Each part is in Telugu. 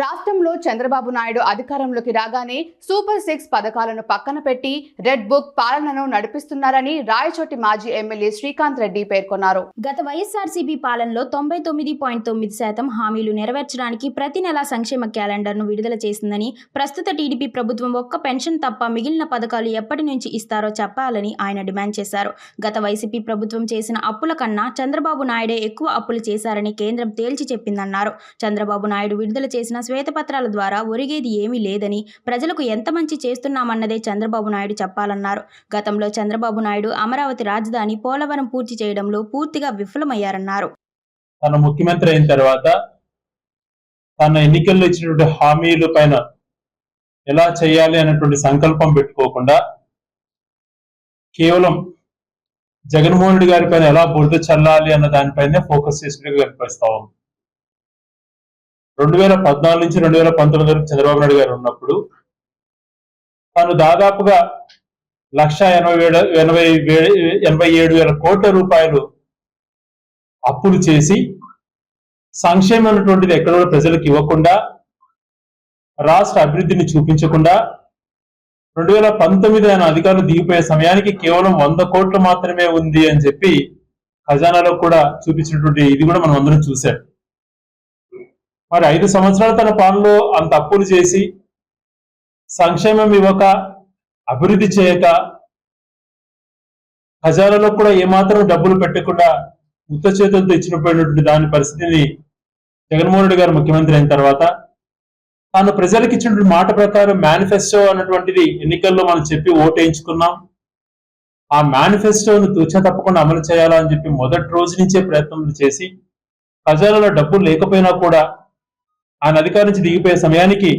రాష్ట్రంలో చంద్రబాబు నాయుడు అధికారంలోకి రాగానే సూపర్ సిక్స్ పథకాలను పక్కన పెట్టి రెడ్ బుక్ పాలనను నడిపిస్తున్నారని రాయచోటి మాజీ ఎమ్మెల్యే శ్రీకాంత్ రెడ్డి పేర్కొన్నారు. గత వైఎస్ఆర్సీపీ పాలనలో తొంభై తొమ్మిది పాయింట్ తొమ్మిది శాతం హామీలు నెరవేర్చడానికి ప్రతి నెలా సంక్షేమ క్యాలెండర్ను విడుదల చేసిందని ప్రస్తుత టీడీపీ ప్రభుత్వం ఒక్క పెన్షన్ తప్ప మిగిలిన పథకాలు ఎప్పటి నుంచి ఇస్తారో చెప్పాలని ఆయన డిమాండ్ చేశారు. గత వైసీపీ ప్రభుత్వం చేసిన అప్పుల కన్నా చంద్రబాబు నాయుడే ఎక్కువ అప్పులు చేశారని కేంద్రం తేల్చి చెప్పిందన్నారు. చంద్రబాబు నాయుడు విడుదల చేసిన శ్వేతపత్రాల ద్వారా ఒరిగేది ఏమీ లేదని ప్రజలకు ఎంత మంచి చేస్తున్నామన్నదే చంద్రబాబు నాయుడు చెప్పాలన్నారు. గతంలో చంద్రబాబు నాయుడు అమరావతి రాజధాని పోలవరం పూర్తి చేయడంలో పూర్తిగా విఫలమయ్యారన్నారు. తన ముఖ్యమంత్రి అయిన తర్వాత తన ఎన్నికల్లో ఇచ్చినటువంటి హామీల పైన ఎలా చేయాలి అనేటువంటి సంకల్పం పెట్టుకోకుండా కేవలం జగన్మోహన్ రెడ్డి గారి పైన ఎలా బురద చల్లాలి అన్న దానిపైనే ఫోకస్ చేసినట్టుగా కనిపిస్తా ఉంది. రెండు వేల పద్నాలుగు నుంచి రెండు వేల పంతొమ్మిది వరకు చంద్రబాబు నాయుడు గారు ఉన్నప్పుడు తాను దాదాపుగా లక్ష ఎనభై ఏడు ఎనభై వే- ఎనభై ఏడు వేల కోట్ల రూపాయలు అప్పులు చేసి సంక్షేమం అన్నటువంటిది ఎక్కడ కూడా ప్రజలకు ఇవ్వకుండా రాష్ట్ర అభివృద్ధిని చూపించకుండా రెండు వేల పంతొమ్మిది ఆయన అధికారులు దిగిపోయే సమయానికి కేవలం వంద కోట్లు మాత్రమే ఉంది అని చెప్పి ఖజానాలో కూడా చూపించినటువంటి ఇది కూడా మనం అందరం చూసాం మరి ఐదు సంవత్సరాలు తన పాలనలో అంత అప్పులు చేసి సంక్షేమం ఇవ్వక అభివృద్ధి చేయక ఖజానాలో కూడా ఏమాత్రం డబ్బులు పెట్టకుండా ఉత్త చేతులతో ఇచ్చినటువంటి దాని పరిస్థితిని జగన్మోహన్ రెడ్డి గారు ముఖ్యమంత్రి అయిన తర్వాత తాను ప్రజలకు ఇచ్చినటువంటి మాట ప్రకారం మేనిఫెస్టో అన్నటువంటిది ఎన్నికల్లో మనం చెప్పి ఓటేయించుకున్నాం. ఆ మేనిఫెస్టోను తూచ తప్పకుండా అమలు చేయాలని చెప్పి మొదటి రోజు నుంచే ప్రయత్నం చేసి ఖజానాలో డబ్బులు లేకపోయినా కూడా ఆయన అధికారం నుంచి దిగిపోయే సమయానికి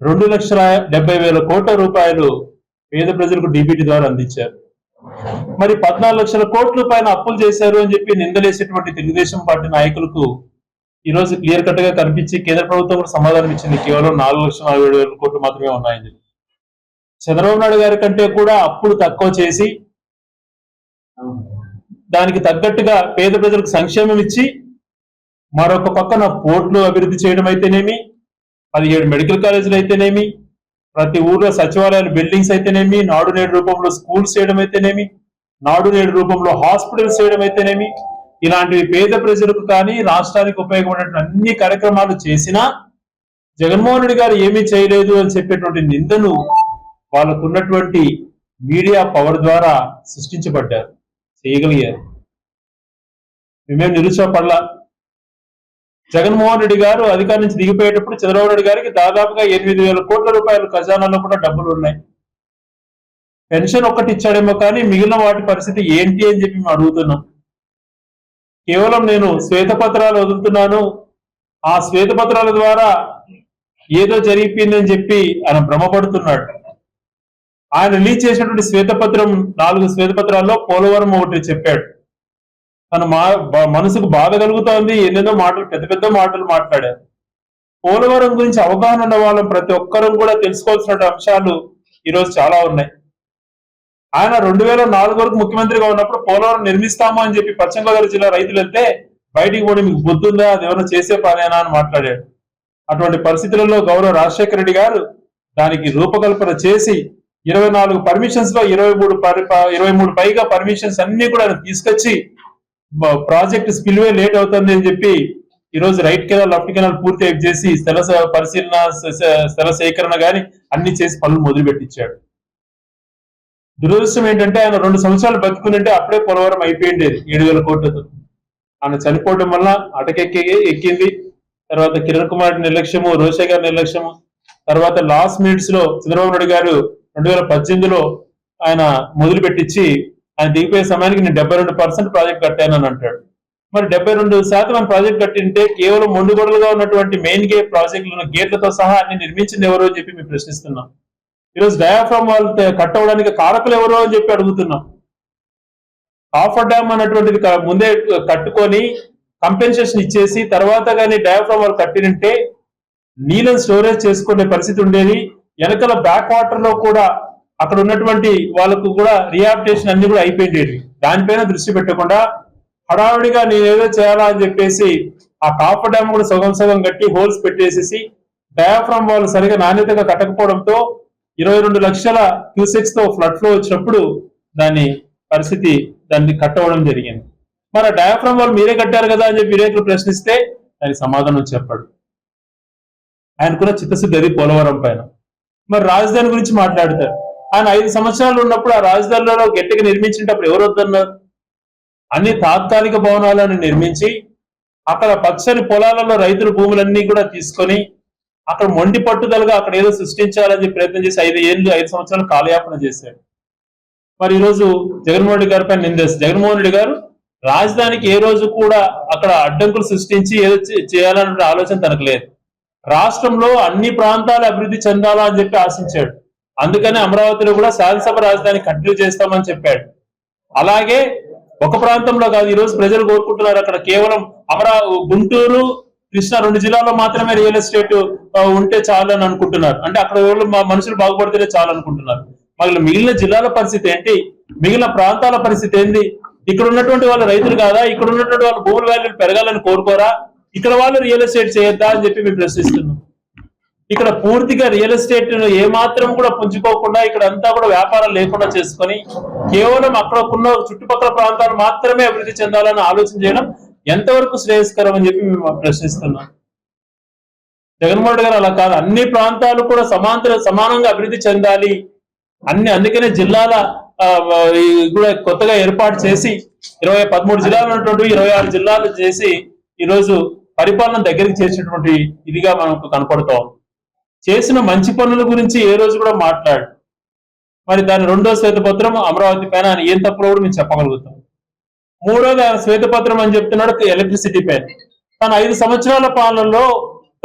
రెండు లక్షల డెబ్బై వేల కోట్ల రూపాయలు పేద ప్రజలకు డిబిటీ ద్వారా అందించారు. మరి పద్నాలుగు లక్షల కోట్ల పైన అప్పులు చేశారు అని చెప్పి నిందలేసేటువంటి తెలుగుదేశం పార్టీ నాయకులకు ఈ రోజు క్లియర్ కట్గా కనిపించి కేంద్ర ప్రభుత్వం కూడా సమాధానం ఇచ్చింది. కేవలం నాలుగు లక్షల నలభై ఏడు వేల కోట్లు మాత్రమే ఉన్నాయని చెప్పి. చంద్రబాబు నాయుడు గారి కంటే కూడా అప్పులు తక్కువ చేసి దానికి తగ్గట్టుగా పేద ప్రజలకు సంక్షేమం ఇచ్చి మరొక పక్కన పోర్ట్లు అభివృద్ధి చేయడం అయితేనేమి పదిహేడు మెడికల్ కాలేజీలు అయితేనేమి ప్రతి ఊర్లో సచివాలయాలు బిల్డింగ్స్ అయితేనేమి నాడు నేడు రూపంలో స్కూల్స్ చేయడం అయితేనేమి నాడు నేడు రూపంలో హాస్పిటల్స్ చేయడం అయితేనేమి ఇలాంటివి పేద ప్రజలకు కానీ రాష్ట్రానికి ఉపయోగపడేటువంటి అన్ని కార్యక్రమాలు చేసినా జగన్మోహన్ రెడ్డి గారు ఏమీ చేయలేదు అని చెప్పేటువంటి నిందను వాళ్ళకున్నటువంటి మీడియా పవర్ ద్వారా సృష్టించబడ్డారు చేయగలిగారు. మేమేం నిరుత్సాహపడలా? జగన్మోహన్ రెడ్డి గారు అధికారం నుంచి దిగిపోయేటప్పుడు చంద్రబాబు నాయుడు గారికి దాదాపుగా ఎనిమిది వేల కోట్ల రూపాయలు ఖజానాలో కూడా డబ్బులు ఉన్నాయి. పెన్షన్ ఒక్కటి ఇచ్చాడేమో కానీ మిగిలిన వాటి పరిస్థితి ఏంటి అని చెప్పి మేము అడుగుతున్నాం. కేవలం నేను శ్వేతపత్రాలు వదులుతున్నాను. ఆ శ్వేతపత్రాల ద్వారా ఏదో జరిగిపోయిందని చెప్పి ఆయన భ్రమపడుతున్నాడు. ఆయన రిలీజ్ చేసినటువంటి శ్వేతపత్రం నాలుగు శ్వేతపత్రాల్లో పోలవరం ఒకటి చెప్పాడు. తన మా మనసుకు బాధ కలుగుతోంది. ఎన్నెన్నో మాటలు పెద్ద పెద్ద మాటలు మాట్లాడారు. పోలవరం గురించి అవగాహన ఉన్న వాళ్ళం ప్రతి ఒక్కరం కూడా తెలుసుకోవాల్సిన అంశాలు ఈరోజు చాలా ఉన్నాయి. ఆయన రెండు వేల నాలుగు వరకు ముఖ్యమంత్రిగా ఉన్నప్పుడు పోలవరం నిర్మిస్తాము అని చెప్పి పశ్చిమ గోదావరి జిల్లా రైతులు వెళ్తే బయటికి పోయి మీకు బుద్ధుందా అది ఏమైనా చేసే పనేనా అని మాట్లాడాడు. అటువంటి పరిస్థితులలో గౌరవ రాజశేఖర రెడ్డి గారు దానికి రూపకల్పన చేసి ఇరవై నాలుగు పర్మిషన్స్లో ఇరవై మూడు ఇరవై మూడు పైగా పర్మిషన్స్ అన్ని కూడా ఆయన తీసుకొచ్చి ప్రాజెక్ట్ స్పిల్వే లేట్ అవుతుంది అని చెప్పి ఈ రోజు రైట్ కెనాల్ లెఫ్ట్ కెనాల్ పూర్తి చేసి స్థల పరిశీలన స్థల సేకరణ గాని అన్ని చేసి పనులు మొదలు పెట్టించాడు దురదృష్టం ఏంటంటే ఆయన రెండు సంవత్సరాలు బతుకునంటే అప్పుడే పోలవరం అయిపోయిండేది. ఏడు వేల కోట్లతో. ఆయన చనిపోవడం వల్ల అటకెక్కి ఎక్కింది. తర్వాత కిరణ్ కుమార్ నిర్లక్ష్యము రోషే గారి నిర్లక్ష్యము. తర్వాత లాస్ట్ మినిట్స్లో చంద్రబాబు నాయుడు గారు రెండు వేల పద్దెనిమిదిలో ఆయన మొదలు పెట్టించి ఆయన దిగిపోయే సమయానికి నేను డెబ్బై రెండు పర్సెంట్ ప్రాజెక్ట్ కట్టానని అంటాడు. మరి డెబ్బై రెండు శాతం ఆయన ప్రాజెక్ట్ కట్టింటే కేవలం మొండుగోడలుగా ఉన్నటువంటి మెయిన్ గేట్ ప్రాజెక్టులను గేట్లతో సహా అన్ని నిర్మించింది ఎవరో అని చెప్పి మేము ప్రశ్నిస్తున్నాం. ఈరోజు డయాఫ్రామ్ వాళ్ళు కట్ అవడానికి కారకులు ఎవరో అని చెప్పి అడుగుతున్నాం. ఆఫర్ డ్యామ్ అన్నటువంటిది ముందే కట్టుకొని కంపెన్సేషన్ ఇచ్చేసి తర్వాత కానీ డయాఫ్రామ్ వాళ్ళు కట్టినంటే నీళ్ళని స్టోరేజ్ చేసుకునే పరిస్థితి ఉండేది. వెనకల బ్యాక్ వాటర్లో కూడా అక్కడ ఉన్నటువంటి వాళ్ళకు కూడా రిహాబిటేషన్ అన్ని కూడా అయిపోయింది. దానిపైన దృష్టి పెట్టకుండా హడావుడిగా ఏదో చేయాలా అని చెప్పేసి ఆ కాపర్ డ్యామ్ కూడా సగం సగం కట్టి హోల్స్ పెట్టేసేసి డయాఫ్రామ్ వాళ్ళు సరిగా నాణ్యతగా కట్టకపోవడంతో ఇరవై రెండు లక్షల క్యూసెక్స్తో ఫ్లడ్ ఫ్లో వచ్చినప్పుడు దాని పరిస్థితి దాన్ని కట్టవడం జరిగింది. మరి డయాఫ్రామ్ వాళ్ళు మీరే కట్టారు కదా అని చెప్పి విలేకరులు ప్రశ్నిస్తే దానికి సమాధానం చెప్పాడు. ఆయనకున్న చిత్తశుద్ధి అది పోలవరం పైన. మరి రాజధాని గురించి మాట్లాడతారు. ఆయన ఐదు సంవత్సరాలు ఉన్నప్పుడు ఆ రాజధానిలో గట్టిగా నిర్మించినప్పుడు ఎవరు వద్దన్నారు? అన్ని తాత్కాలిక భవనాలను నిర్మించి అక్కడ పచ్చని పొలాలలో రైతుల భూములన్నీ కూడా తీసుకొని అక్కడ మొండి పట్టుదలగా అక్కడ ఏదో సృష్టించాలని ప్రయత్నం చేసి ఐదు ఏళ్ళు ఐదు సంవత్సరాలు కాలయాపన చేశాడు మరి ఈరోజు జగన్మోహన్ రెడ్డి గారి పైన నిందేస్తారు జగన్మోహన్ రెడ్డి గారు రాజధానికి ఏ రోజు కూడా అక్కడ అడ్డంకులు సృష్టించి ఏదో చే- చేయాలనే ఆలోచన తనకు లేదు. రాష్ట్రంలో అన్ని ప్రాంతాలు అభివృద్ధి చెందాలా అని చెప్పి ఆశించాడు. అందుకని అమరావతిలో కూడా శాసనసభ రాజధాని కంటిన్యూ చేస్తామని చెప్పాడు. అలాగే ఒక ప్రాంతంలో కాదు ఈ రోజు ప్రజలు కోరుకుంటున్నారు అక్కడ కేవలం అమరా గుంటూరు కృష్ణా రెండు జిల్లాల్లో మాత్రమే రియల్ ఎస్టేట్ ఉంటే చాలు అని అనుకుంటున్నారు. అంటే అక్కడ మా మనుషులు బాగుపడితేనే చాలు అనుకుంటున్నారు. మళ్ళీ మిగిలిన జిల్లాల పరిస్థితి ఏంటి? మిగిలిన ప్రాంతాల పరిస్థితి ఏంటి ఇక్కడ ఉన్నటువంటి వాళ్ళ రైతులు కాదా? ఇక్కడ ఉన్నటువంటి వాళ్ళ భూముల వాల్యూలు పెరగాలని కోరుకోరా? ఇక్కడ వాళ్ళు రియల్ ఎస్టేట్ చేయొద్దా అని చెప్పి మేము ప్రశ్నిస్తున్నాం. ఇక్కడ పూర్తిగా రియల్ ఎస్టేట్ ఏ మాత్రం కూడా పుంజుకోకుండా ఇక్కడ అంతా కూడా వ్యాపారం లేకుండా చేసుకొని కేవలం అక్కడ ఉన్న చుట్టుపక్కల ప్రాంతాలు మాత్రమే అభివృద్ధి చెందాలని ఆలోచన చేయడం ఎంతవరకు శ్రేయస్కరం అని చెప్పి మేము ప్రశ్నిస్తున్నాం. జగన్మోహన్ రెడ్డి గారు అలా కాదు. అన్ని ప్రాంతాలు కూడా సమాంతర సమానంగా అభివృద్ధి చెందాలి. అన్ని అందుకనే జిల్లాల కూడా కొత్తగా ఏర్పాటు చేసి ఇరవై పదమూడు జిల్లాలు ఉన్నటువంటి ఇరవై ఆరు జిల్లాలు చేసి ఈ రోజు పరిపాలన దగ్గరికి చేసినటువంటి ఇదిగా మనకు కనపడుతాం చేసిన మంచి పనుల గురించి ఏ రోజు కూడా మాట్లాడు. మరి దాని రెండో శ్వేతపత్రం అమరావతి పైన ఆయన ఏం తప్పులో కూడా మేము చెప్పగలుగుతాం. మూడోది ఆయన శ్వేతపత్రం అని చెప్తున్నాడు ఎలక్ట్రిసిటీ పైన. తన ఐదు సంవత్సరాల పాలనలో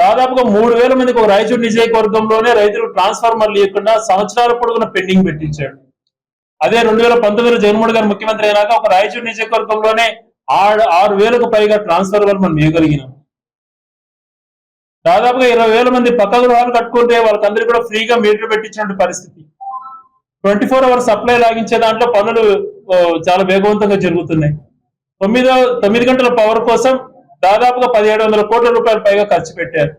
దాదాపుగా మూడు వేల మందికి ఒక రాయచూరు నియోజకవర్గంలోనే రైతులు ట్రాన్స్ఫార్మర్ లేకుండా సంవత్సరాల పొడుగున పెండింగ్ పెట్టించాడు. అదే రెండు వేల పంతొమ్మిదిలో జగన్మోహన్ గారు ముఖ్యమంత్రి అయినాక ఒక రాయచూరు నియోజకవర్గంలోనే ఆరు ఆరు వేలకు పైగా ట్రాన్స్ఫార్మర్ మనం ఇవ్వగలిగినాం దాదాపుగా ఇరవై వేల మంది పక్క గృహాలు కట్టుకుంటే వాళ్ళకందరికీ కూడా ఫ్రీగా మీటర్ పెట్టించిన పరిస్థితి. ట్వంటీ ఫోర్ అవర్స్ సప్లై లాగించే దాంట్లో పనులు చాలా వేగవంతంగా జరుగుతున్నాయి. తొమ్మిదో తొమ్మిది గంటల పవర్ కోసం దాదాపుగా పదిహేడు వందల కోట్ల రూపాయల పైగా ఖర్చు పెట్టారు.